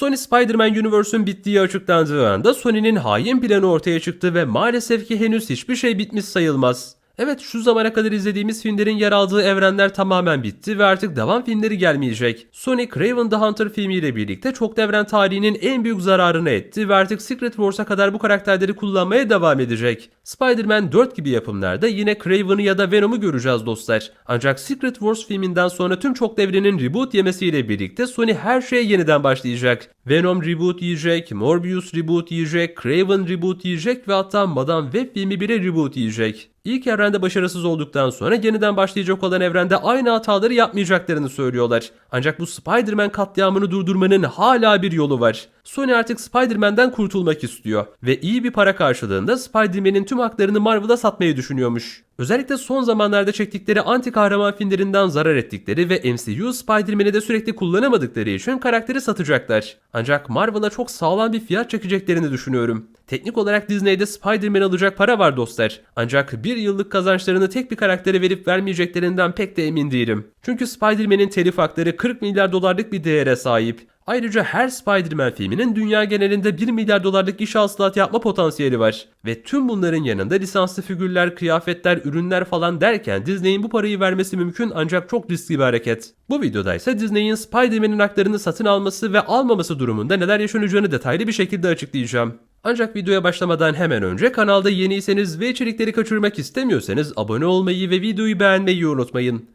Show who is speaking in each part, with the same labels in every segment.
Speaker 1: Sony Spider-Man Universe'ün bittiği açıklandığı anda Sony'nin hain planı ortaya çıktı ve maalesef ki henüz hiçbir şey bitmiş sayılmaz. Evet şu zamana kadar izlediğimiz filmlerin yer aldığı evrenler tamamen bitti ve artık devam filmleri gelmeyecek. Sony Craven the Hunter filmiyle birlikte çok devren tarihinin en büyük zararını etti ve artık Secret Wars'a kadar bu karakterleri kullanmaya devam edecek. Spider-Man 4 gibi yapımlarda yine Craven'ı ya da Venom'u göreceğiz dostlar. Ancak Secret Wars filminden sonra tüm çok devrenin reboot yemesiyle birlikte Sony her şeye yeniden başlayacak. Venom reboot yiyecek, Morbius reboot yiyecek, Craven reboot yiyecek ve hatta Madame Web filmi bile reboot yiyecek. İlk evrende başarısız olduktan sonra yeniden başlayacak olan evrende aynı hataları yapmayacaklarını söylüyorlar. Ancak bu Spider-Man katliamını durdurmanın hala bir yolu var. Sony artık Spider-Man'den kurtulmak istiyor ve iyi bir para karşılığında Spider-Man'in tüm haklarını Marvel'a satmayı düşünüyormuş. Özellikle son zamanlarda çektikleri anti kahraman filmlerinden zarar ettikleri ve MCU Spider-Man'i de sürekli kullanamadıkları için karakteri satacaklar. Ancak Marvel'a çok sağlam bir fiyat çekeceklerini düşünüyorum. Teknik olarak Disney'de Spider-Man alacak para var dostlar. Ancak bir yıllık kazançlarını tek bir karaktere verip vermeyeceklerinden pek de emin değilim. Çünkü Spider-Man'in telif hakları 40 milyar dolarlık bir değere sahip. Ayrıca her Spider-Man filminin dünya genelinde 1 milyar dolarlık iş hasılat yapma potansiyeli var. Ve tüm bunların yanında lisanslı figürler, kıyafetler, ürünler falan derken Disney'in bu parayı vermesi mümkün ancak çok riskli bir hareket. Bu videoda ise Disney'in Spider-Man'in haklarını satın alması ve almaması durumunda neler yaşanacağını detaylı bir şekilde açıklayacağım. Ancak videoya başlamadan hemen önce kanalda yeniyseniz ve içerikleri kaçırmak istemiyorsanız abone olmayı ve videoyu beğenmeyi unutmayın.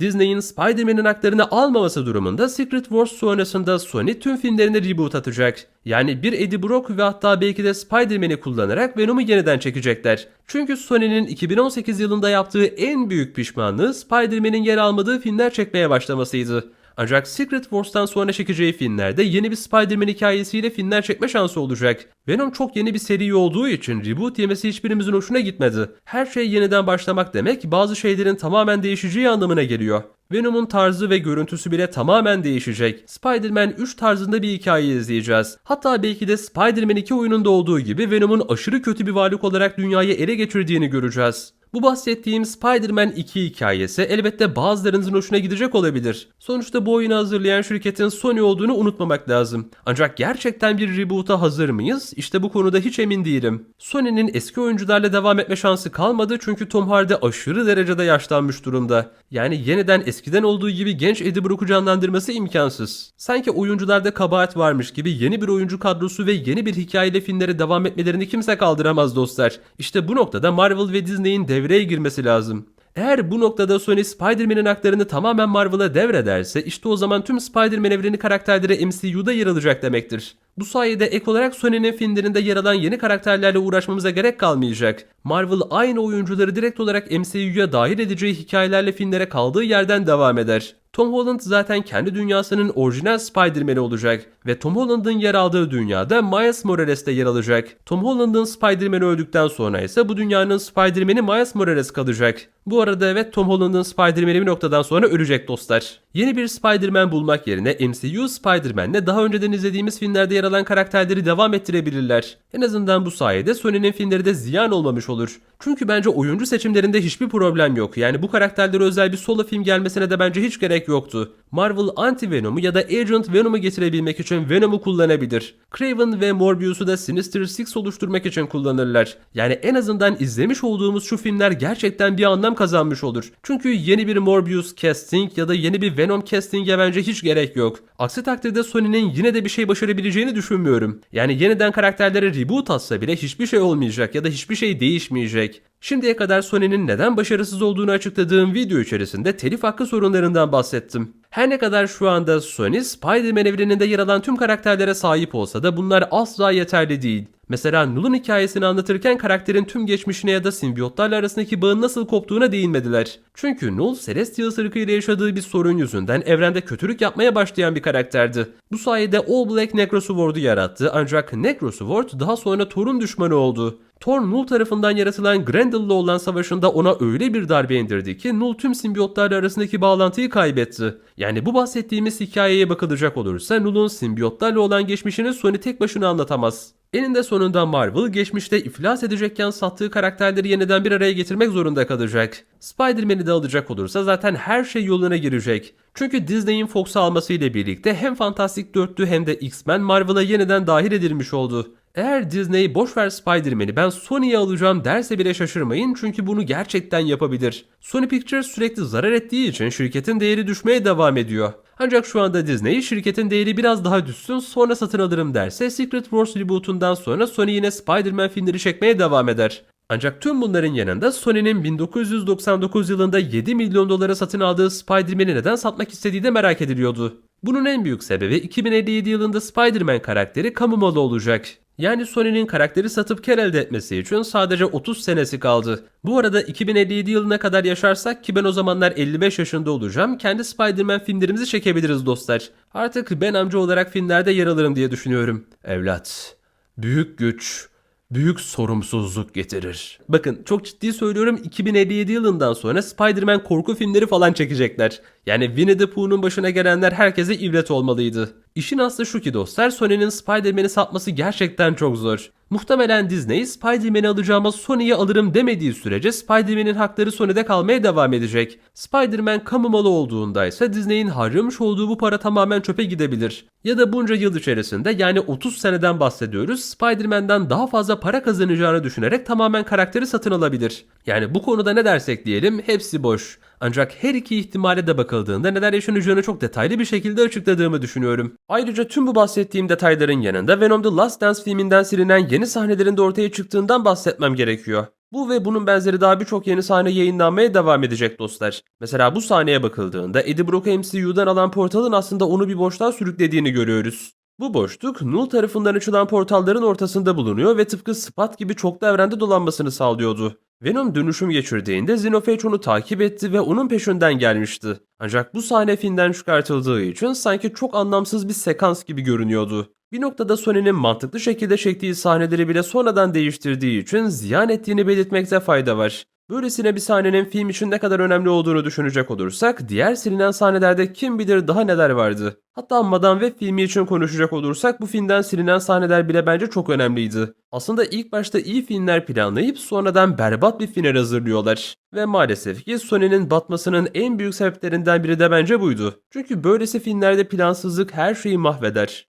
Speaker 1: Disney'in Spider-Man'in haklarını almaması durumunda Secret Wars sonrasında Sony tüm filmlerine reboot atacak. Yani bir Eddie Brock ve hatta belki de Spider-Man'i kullanarak Venom'u yeniden çekecekler. Çünkü Sony'nin 2018 yılında yaptığı en büyük pişmanlığı Spider-Man'in yer almadığı filmler çekmeye başlamasıydı. Ancak Secret Wars'tan sonra çekeceği filmlerde yeni bir Spider-Man hikayesiyle filmler çekme şansı olacak. Venom çok yeni bir seri olduğu için reboot yemesi hiçbirimizin hoşuna gitmedi. Her şey yeniden başlamak demek bazı şeylerin tamamen değişeceği anlamına geliyor. Venom'un tarzı ve görüntüsü bile tamamen değişecek. Spider-Man 3 tarzında bir hikaye izleyeceğiz. Hatta belki de Spider-Man 2 oyununda olduğu gibi Venom'un aşırı kötü bir varlık olarak dünyayı ele geçirdiğini göreceğiz. Bu bahsettiğim Spider-Man 2 hikayesi elbette bazılarınızın hoşuna gidecek olabilir. Sonuçta bu oyunu hazırlayan şirketin Sony olduğunu unutmamak lazım. Ancak gerçekten bir reboot'a hazır mıyız? İşte bu konuda hiç emin değilim. Sony'nin eski oyuncularla devam etme şansı kalmadı çünkü Tom Hardy aşırı derecede yaşlanmış durumda. Yani yeniden eskiden olduğu gibi genç Eddie Brock'u canlandırması imkansız. Sanki oyuncularda kabahat varmış gibi yeni bir oyuncu kadrosu ve yeni bir hikayeyle filmlere devam etmelerini kimse kaldıramaz dostlar. İşte bu noktada Marvel ve Disney'in devreye girmesi lazım. Eğer bu noktada Sony Spider-Man'in haklarını tamamen Marvel'a devrederse işte o zaman tüm Spider-Man evreni karakterleri MCU'da yer alacak demektir. Bu sayede ek olarak Sony'nin filmlerinde yer alan yeni karakterlerle uğraşmamıza gerek kalmayacak. Marvel aynı oyuncuları direkt olarak MCU'ya dahil edeceği hikayelerle filmlere kaldığı yerden devam eder. Tom Holland zaten kendi dünyasının orijinal Spider-Man'i olacak ve Tom Holland'ın yer aldığı dünyada Miles Morales de yer alacak. Tom Holland'ın Spider-Man'i öldükten sonra ise bu dünyanın Spider-Man'i Miles Morales kalacak. Bu arada evet Tom Holland'ın Spider-Man'i bir noktadan sonra ölecek dostlar. Yeni bir Spider-Man bulmak yerine MCU Spider-Man'le daha önceden izlediğimiz filmlerde yer alan karakterleri devam ettirebilirler. En azından bu sayede Sony'nin filmleri de ziyan olmamış olur. Çünkü bence oyuncu seçimlerinde hiçbir problem yok. Yani bu karakterlere özel bir solo film gelmesine de bence hiç gerek yoktu. Marvel Anti-Venom'u ya da Agent Venom'u getirebilmek için Venom'u kullanabilir. Craven ve Morbius'u da Sinister Six oluşturmak için kullanırlar. Yani en azından izlemiş olduğumuz şu filmler gerçekten bir anlam kazanmış olur. Çünkü yeni bir Morbius casting ya da yeni bir Venom casting'e bence hiç gerek yok. Aksi takdirde Sony'nin yine de bir şey başarabileceğini düşünmüyorum. Yani yeniden karakterlere reboot atsa bile hiçbir şey olmayacak ya da hiçbir şey değişmeyecek. Şimdiye kadar Sony'nin neden başarısız olduğunu açıkladığım video içerisinde telif hakkı sorunlarından bahsettim. Her ne kadar şu anda Sony Spider-Man evreninde yer alan tüm karakterlere sahip olsa da bunlar asla yeterli değil. Mesela Null'un hikayesini anlatırken karakterin tüm geçmişine ya da simbiyotlarla arasındaki bağın nasıl koptuğuna değinmediler. Çünkü Null, Celestial ırkıyla yaşadığı bir sorun yüzünden evrende kötülük yapmaya başlayan bir karakterdi. Bu sayede All Black Necrosword'u yarattı ancak Necrosword daha sonra Thor'un düşmanı oldu. Thor Null tarafından yaratılan Grendel'la olan savaşında ona öyle bir darbe indirdi ki Null tüm simbiyotlarla arasındaki bağlantıyı kaybetti. Yani bu bahsettiğimiz hikayeye bakılacak olursa Null'un simbiyotlarla olan geçmişini Sony tek başına anlatamaz. Eninde sonunda Marvel geçmişte iflas edecekken sattığı karakterleri yeniden bir araya getirmek zorunda kalacak. Spider-Man'i de alacak olursa zaten her şey yoluna girecek. Çünkü Disney'in Fox'u almasıyla birlikte hem Fantastic Dörtlü hem de X-Men Marvel'a yeniden dahil edilmiş oldu. Eğer Disney boşver Spider-Man'i ben Sony'ye alacağım derse bile şaşırmayın çünkü bunu gerçekten yapabilir. Sony Pictures sürekli zarar ettiği için şirketin değeri düşmeye devam ediyor. Ancak şu anda Disney şirketin değeri biraz daha düşsün sonra satın alırım derse Secret Wars rebootundan sonra Sony yine Spider-Man filmleri çekmeye devam eder. Ancak tüm bunların yanında Sony'nin 1999 yılında 7 milyon dolara satın aldığı Spider-Man'i neden satmak istediği de merak ediliyordu. Bunun en büyük sebebi 2057 yılında Spider-Man karakteri kamu malı olacak. Yani Sony'nin karakteri satıp kar elde etmesi için sadece 30 senesi kaldı. Bu arada 2057 yılına kadar yaşarsak ki ben o zamanlar 55 yaşında olacağım kendi Spider-Man filmlerimizi çekebiliriz dostlar. Artık ben amca olarak filmlerde yer alırım diye düşünüyorum. Evlat, büyük güç büyük sorumsuzluk getirir. Bakın çok ciddi söylüyorum 2057 yılından sonra Spider-Man korku filmleri falan çekecekler. Yani Winnie the Pooh'un başına gelenler herkese ibret olmalıydı. İşin aslı şu ki dostlar Sony'nin Spider-Man'i satması gerçekten çok zor. Muhtemelen Disney Spider-Man'i alacağıma Sony'ye alırım demediği sürece Spider-Man'in hakları Sony'de kalmaya devam edecek. Spider-Man kamu malı olduğunda ise Disney'in harcamış olduğu bu para tamamen çöpe gidebilir. Ya da bunca yıl içerisinde yani 30 seneden bahsediyoruz Spider-Man'den daha fazla para kazanacağını düşünerek tamamen karakteri satın alabilir. Yani bu konuda ne dersek diyelim hepsi boş. Ancak her iki ihtimale de bakıldığında neler yaşanacağını çok detaylı bir şekilde açıkladığımı düşünüyorum. Ayrıca tüm bu bahsettiğim detayların yanında Venom The Last Dance filminden silinen yeni sahnelerin de ortaya çıktığından bahsetmem gerekiyor. Bu ve bunun benzeri daha birçok yeni sahne yayınlanmaya devam edecek dostlar. Mesela bu sahneye bakıldığında Eddie Brock'u MCU'dan alan portalın aslında onu bir boşluğa sürüklediğini görüyoruz. Bu boşluk Null tarafından açılan portalların ortasında bulunuyor ve tıpkı Spot gibi çoklu evrende dolanmasını sağlıyordu. Venom dönüşüm geçirdiğinde Xenophage onu takip etti ve onun peşinden gelmişti. Ancak bu sahne filmden çıkartıldığı için sanki çok anlamsız bir sekans gibi görünüyordu. Bir noktada Sony'nin mantıklı şekilde çektiği sahneleri bile sonradan değiştirdiği için ziyan ettiğini belirtmekte fayda var. Böylesine bir sahnenin film için ne kadar önemli olduğunu düşünecek olursak diğer silinen sahnelerde kim bilir daha neler vardı. Hatta Madame Web filmi için konuşacak olursak bu filmden silinen sahneler bile bence çok önemliydi. Aslında ilk başta iyi filmler planlayıp sonradan berbat bir final hazırlıyorlar. Ve maalesef ki Sony'nin batmasının en büyük sebeplerinden biri de bence buydu. Çünkü böylesi filmlerde plansızlık her şeyi mahveder.